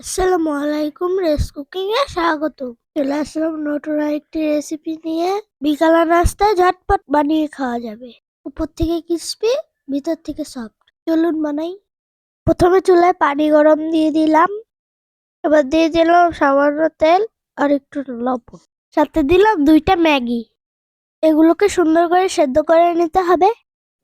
আসসালামু আলাইকুম race cooking এ স্বাগত চলে আসলাম নতুন একটি রেসিপি নিয়ে। বিকালা নাস্তায় ঝটপট বানিয়ে খাওয়া যাবে। উপর থেকে ক্রিস্পি ভিতর থেকে সফট চলুন বানাই। প্রথমে চুলায় পানি গরম দিয়ে দিলাম। এবার দিয়ে দিলাম সামান্য তেল আর একটু লবণ। সাথে দিলাম দুইটা ম্যাগি। এগুলোকে সুন্দর করে সেদ্ধ করে নিতে হবে।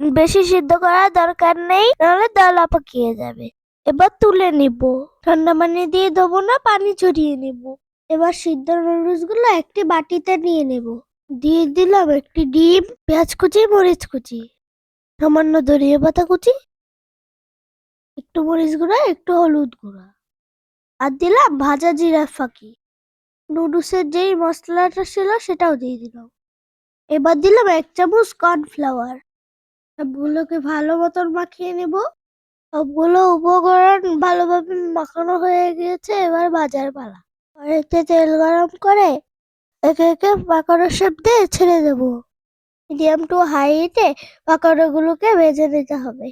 বেশি সিদ্ধ করার দরকার নেই, নাহলে দলা পাকিয়ে যাবে। এবার তুলে নিব। ঠান্ডা পানি দিয়ে দেবো না, পানি ঝরিয়ে নেব। এবার সিদ্ধ নুডলসগুলো একটি বাটিতে নিয়ে নেব। দিয়ে দিলাম একটি ডিম, পেঁয়াজ কুচি, মরিচ কুচি। সামান্য ধরিয়ে পাতা কুচি, একটু মরিচ গুঁড়া, একটু হলুদ গুঁড়া। আর দিলাম ভাজা জিরা ফাঁকি। নুডলসের যেই মশলাটা ছিল সেটাও দিয়ে দিলাম। এবার দিলাম এক চামচ কর্নফ্লাওয়ার। সবগুলোকে ভালো মতন মাখিয়ে নেব। সবগুলো উপকরণ ভালোভাবে মাখানো হয়ে গিয়েছে, এবার বাজার পালা। কড়াইতে তেল গরম করে একে একে পাকোড়া শেপ দিয়ে ছেড়ে দেব। মিডিয়াম টু হাইটে পাকোড়াগুলোকে ভেজে নিতে হবে।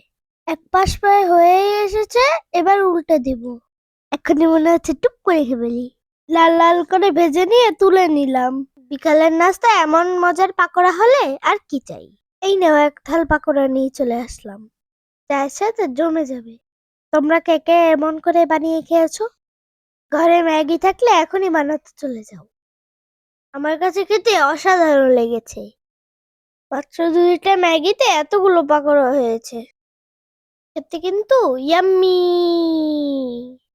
এক পাশ প্রায় হয়েই এসেছে, এবার উল্টে দিব। এখনই মনে হচ্ছে টুক করে খেবেলি লাল লাল করে ভেজে নিয়ে তুলে নিলাম। বিকালের নাস্তা এমন মজার পাকোড়া হলে আর কি চাই? এই নাও, এক থাল পাকোড়া নিয়ে চলে আসলাম। চায়ের সাথে জমে যাবে। তোমরা কে কে এমন করে বানিয়ে খেয়েছো? ঘরে ম্যাগি থাকলে এখনই বানাতে চলে যাও। আমার কাছে খেতে অসাধারণ লেগেছে। মাত্র দুইটা ম্যাগিতে এতগুলো পাকোড়া হয়েছে। খেতে কিন্তু ইয়াম্মি!